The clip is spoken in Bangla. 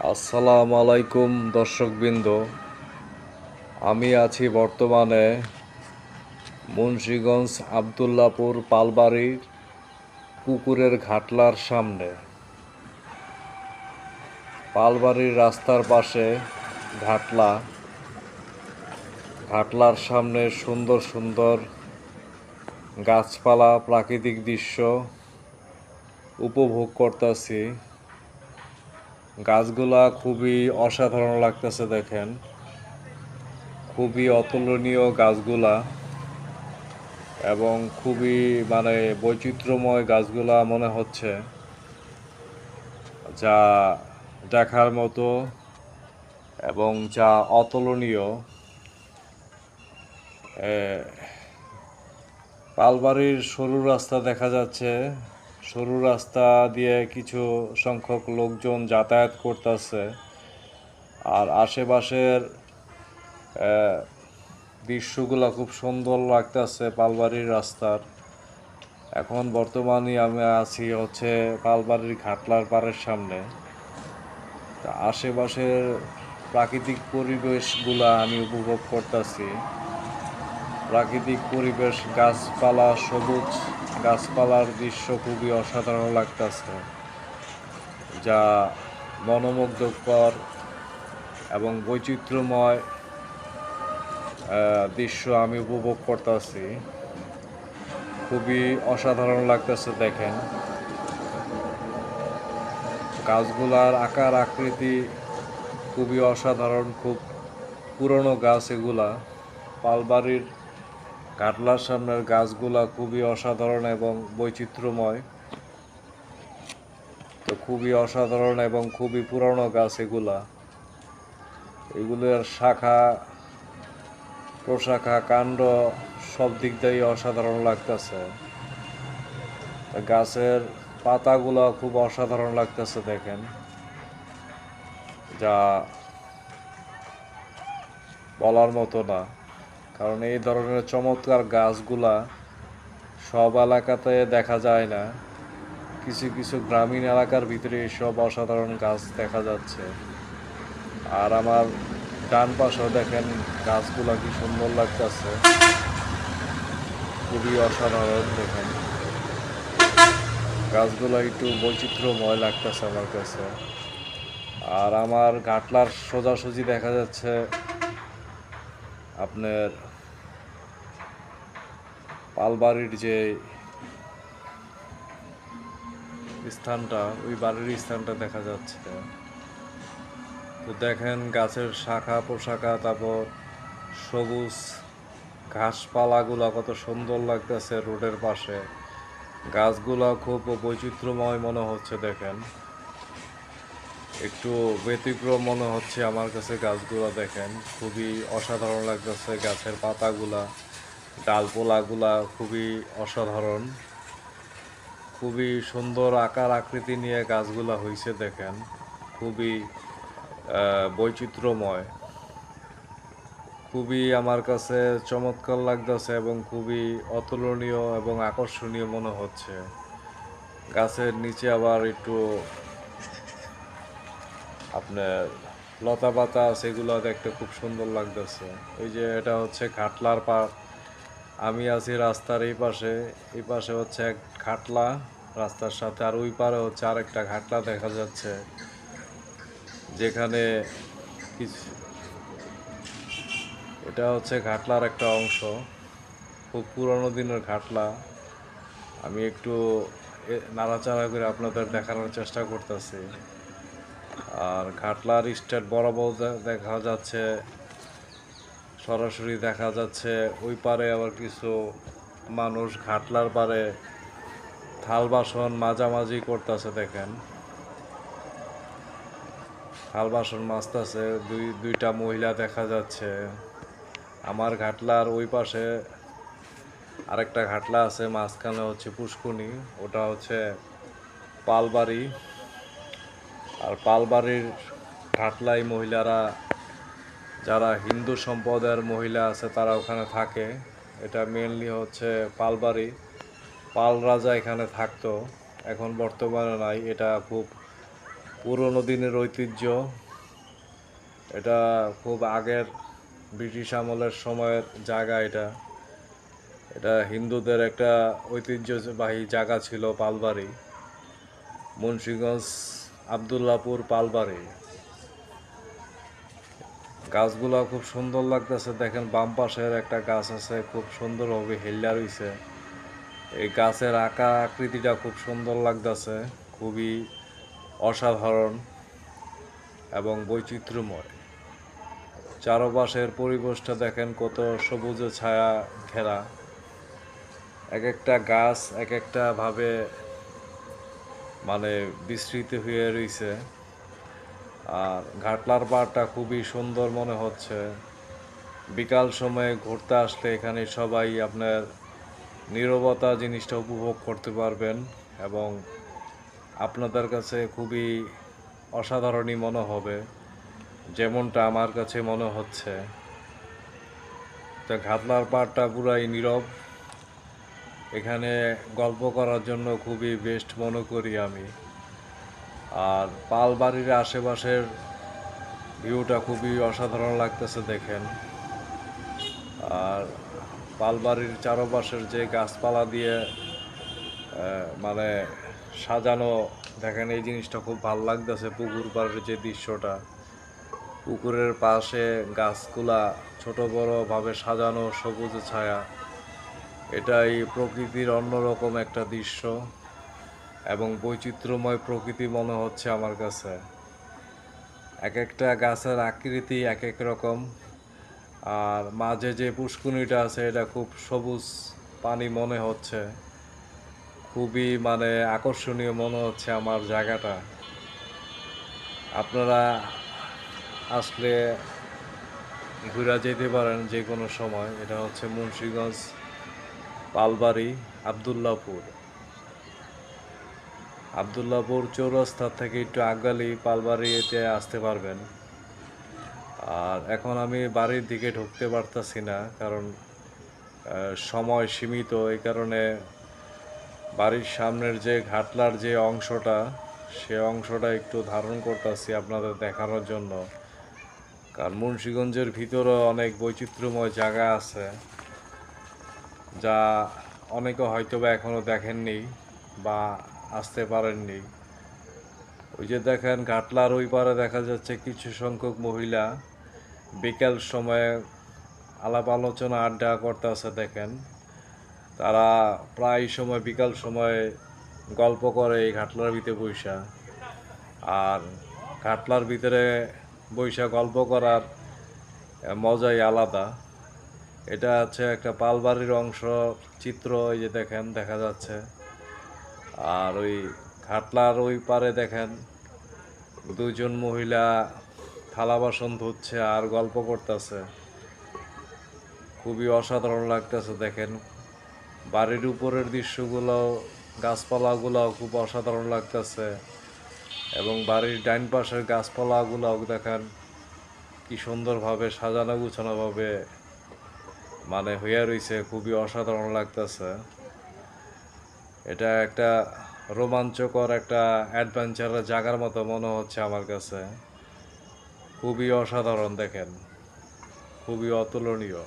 আসসালামু আলাইকুম দর্শকবৃন্দ। আমি আছি বর্তমানে মুন্সীগঞ্জ আবদুল্লাপুর পালবাড়ির পুকুরের ঘাটলার সামনে। পালবাড়ির রাস্তার পাশে ঘাটলা। ঘাটলার সামনে সুন্দর সুন্দর গাছপালা, প্রাকৃতিক দৃশ্য উপভোগ করতেছি। গাছগুলা খুবই অসাধারণ লাগতেছে দেখেন। খুবই অতুলনীয় গাছগুলা এবং খুবই মানে বৈচিত্র্যময় গাছগুলা মনে হচ্ছে। যা দেখার মতো এবং যা অতুলনীয়। পালবাড়ির সরু রাস্তা দেখা যাচ্ছে। সরু রাস্তা দিয়ে কিছু সংখ্যক লোকজন যাতায়াত করতেছে। আর আশেপাশের দৃশ্যগুলা খুব সুন্দর লাগতেছে পালবাড়ির রাস্তার। এখন বর্তমানে আমি আছি হচ্ছে পালবাড়ির ঘাটলার পাড়ের সামনে। আশেপাশের প্রাকৃতিক পরিবেশগুলা আমি উপভোগ করতেছি। প্রাকৃতিক পরিবেশ, গাছপালা, সবুজ গাছপালার দৃশ্য খুবই অসাধারণ লাগতেছে, যা মনোমুগ্ধকর এবং বৈচিত্র্যময় দৃশ্য আমি উপভোগ করতেছি। খুবই অসাধারণ লাগতেছে দেখেন। গাছগুলার আকার, আকৃতি খুবই অসাধারণ, খুব পুরনো গাছ এগুলা। পালবাড়ির কাটলার সামনের গাছগুলা খুবই অসাধারণ এবং বৈচিত্র্যময়। তো খুবই অসাধারণ এবং খুবই পুরনো গাছ এগুলা। এগুলোর শাখা, প্রশাখা, কাণ্ড সব দিক দিয়েই অসাধারণ লাগতেছে। গাছের পাতাগুলো খুব অসাধারণ লাগতেছে দেখেন। যা বলার মতো না। কারণ এই ধরনের চমৎকার গাছগুলা সব এলাকাতে দেখা যায় না। কিছু কিছু গ্রামীণ এলাকার ভিতরে সব অসাধারণ গাছ দেখা যাচ্ছে। আর আমার ডান পাশেও দেখেন গাছগুলা কি সুন্দর লাগতেছে। খুবই অসাধারণ দেখেন। গাছগুলো একটু বৈচিত্র্যময় লাগতেছে আমার কাছে। আর আমার ঘাটলার সোজাসুজি দেখা যাচ্ছে আপনার পালবাড়ির যে স্থানটা, ওই বাড়ির স্থানটা দেখা যাচ্ছে। তো দেখেন গাছের শাখা, পোশাখা, তারপর সবুজ ঘাসপালাগুলো কত সুন্দর লাগতেছে রোডের পাশে। গাছগুলো খুব বৈচিত্র্যময় মনে হচ্ছে দেখেন। একটু ব্যতিক্রম মনে হচ্ছে আমার কাছে গাছগুলো দেখেন। খুবই অসাধারণ লাগতেছে গাছের পাতাগুলা, ডালপোলাগুলা খুবই অসাধারণ। খুবই সুন্দর আকার আকৃতি নিয়ে গাছগুলা হয়েছে দেখেন। খুবই বৈচিত্র্যময়। খুবই আমার কাছে চমৎকার লাগতেছে এবং খুবই অতুলনীয় এবং আকর্ষণীয় মনে হচ্ছে। গাছের নিচে আবার একটু আপনার লতা পাতা সেগুলো দেখতে খুব সুন্দর লাগতেছে। ওই যে এটা হচ্ছে ঘাটলার পার আমি আছি রাস্তার এই পাশে। এই পাশে হচ্ছে এক ঘাটলা রাস্তার সাথে আর ওই পারে হচ্ছে আরেকটা ঘাটলা দেখা যাচ্ছে। যেখানে কিছু এটা হচ্ছে ঘাটলার একটা অংশ। খুব পুরনো দিনের ঘাটলা আমি একটু নাড়াচাড়া করে আপনাদের দেখানোর চেষ্টা করতেছি। আর ঘাটলার স্টেট বরাবর দেখা যাচ্ছে, সরাসরি দেখা যাচ্ছে, ওই পারে আবার কিছু মানুষ ঘাটলার পারে থাল বাসন মাঝামাঝি করতেছে, দেখেন। থাল বাসন মাজতেছে, দুই, দুইটা মহিলা দেখা যাচ্ছে। আমার ঘাটলার ওই পাশে আরেকটা ঘাটলা আছে, মাঝখানে হচ্ছে পুষ্কুনি ওটা হচ্ছে পালবাড়ি। আর পালবাড়ির ঘাটলাই মহিলারা, যারা হিন্দু সম্প্রদায়ের মহিলা আছে, তারা ওখানে থাকে। এটা মেনলি হচ্ছে পালবাড়ি। পাল রাজা এখানে থাকতো, এখন বর্তমানে নাই। এটা খুব পুরনো দিনের ঐতিহ্য। এটা খুব আগের ব্রিটিশ আমলের সময়ের জায়গা এটা। এটা হিন্দুদের একটা ঐতিহ্যবাহী জায়গা ছিল পালবাড়ি। মুন্সিগঞ্জ আবদুল্লাপুর পালবাড়ি। গাছগুলা খুব সুন্দর লাগতেছে। দেখেন বাম পাশের একটা গাছ আছে, খুব সুন্দরভাবে হেল্লা রইছে। এই গাছের আঁকা আকৃতিটা খুব সুন্দর লাগতেছে, খুবই অসাধারণ এবং বৈচিত্র্যময়। চারপাশের পরিবেশটা দেখেন কত সবুজে ছায়া ঘেরা। এক একটা গাছ এক একটা ভাবে মানে বিস্তৃত হয়ে রয়েছে আর ঘাটলার পাড়টা খুবই সুন্দর মনে হচ্ছে। বিকাল সময়ে ঘুরতে আসলে এখানে সবাই আপনার নীরবতা জিনিসটা উপভোগ করতে পারবেন এবং আপনাদের কাছে খুবই অসাধারণই মনে হবে, যেমনটা আমার কাছে মনে হচ্ছে। তো ঘাটলার পাড়টা পুরাই নীরব। এখানে গল্প করার জন্য খুবই বেস্ট মনে করি আমি। আর পালবাড়ির আশেপাশের ভিউটা খুবই অসাধারণ লাগতেছে দেখেন। আর পালবাড়ির চারপাশের যে গাছপালা দিয়ে মানে সাজানো, দেখেন এই জিনিসটা খুব ভালো লাগতেছে পুকুর পাড়ের যে দৃশ্যটা। পুকুরের পাশে গাছগুলা ছোট বড় ভাবে সাজানো সবুজ ছায়া। এটাই প্রকৃতির অন্যরকম একটা দৃশ্য এবং বৈচিত্র্যময় প্রকৃতি মনে হচ্ছে আমার কাছে। এক একটা গাছের আকৃতি এক এক রকম, আর মাঝে যে পুষ্কুনিটা আছে এটা খুব সবুজ পানি মনে হচ্ছে। খুবই মানে আকর্ষণীয় মনে হচ্ছে আমার জায়গাটা। আপনারা আসলে ঘুরে যেতে পারেন যে কোনো সময়। এটা হচ্ছে মুন্সিগঞ্জ পালবাড়ি আবদুল্লাপুর আবদুল্লাপুর চৌরাস্তা থেকে একটু আগালি পালবাড়িতে আসতে পারবেন। আর এখন আমি বাড়ির দিকে ঢুকতে পারতাছি না, কারণ সময় সীমিত। এই কারণে বাড়ির সামনের যে ঘাটলার যে অংশটা, সে অংশটা একটু ধারণ করতেছি আপনাদের দেখানোর জন্য। কারণ মুন্সীগঞ্জের ভিতরে অনেক বৈচিত্র্যময় জায়গা আছে। যা অনেকে হয়তো বা এখনও দেখেননি বা আসতে পারেননি। ওই যে দেখেন ঘাটলার ওই পারে দেখা যাচ্ছে কিছু সংখ্যক মহিলা বিকেল সময়ে আলাপ আলোচনা আড্ডা করতে আছে দেখেন। তারা প্রায় সময় বিকাল সময়ে গল্প করে এই ঘাটলার ভিতরে বৈশা আর ঘাটলার ভিতরে বৈশা গল্প করার মজাই আলাদা। এটা হচ্ছে একটা পালবাড়ির অংশ, চিত্র, এই যে দেখেন, দেখা যাচ্ছে। আর ওই ঘাটলার ওই পারে দেখেন দুজন মহিলা থালা বাসন ধুচ্ছে আর গল্প করতেছে। খুবই অসাধারণ লাগতেছে, দেখেন। বাড়ির উপরের দৃশ্যগুলো গাছপালাগুলো খুব অসাধারণ লাগতেছে। এবং বাড়ির ডাইন পাশের গাছপালাগুলো দেখেন, কি সুন্দরভাবে সাজানো গুছানোভাবে মানে হইয়া রইছে, খুবই অসাধারণ লাগতেছে। এটা একটা রোমাঞ্চকর একটা অ্যাডভেঞ্চার জাগার মতো মনে হচ্ছে আমার কাছে। খুবই অসাধারণ দেখেন, খুবই অতুলনীয়।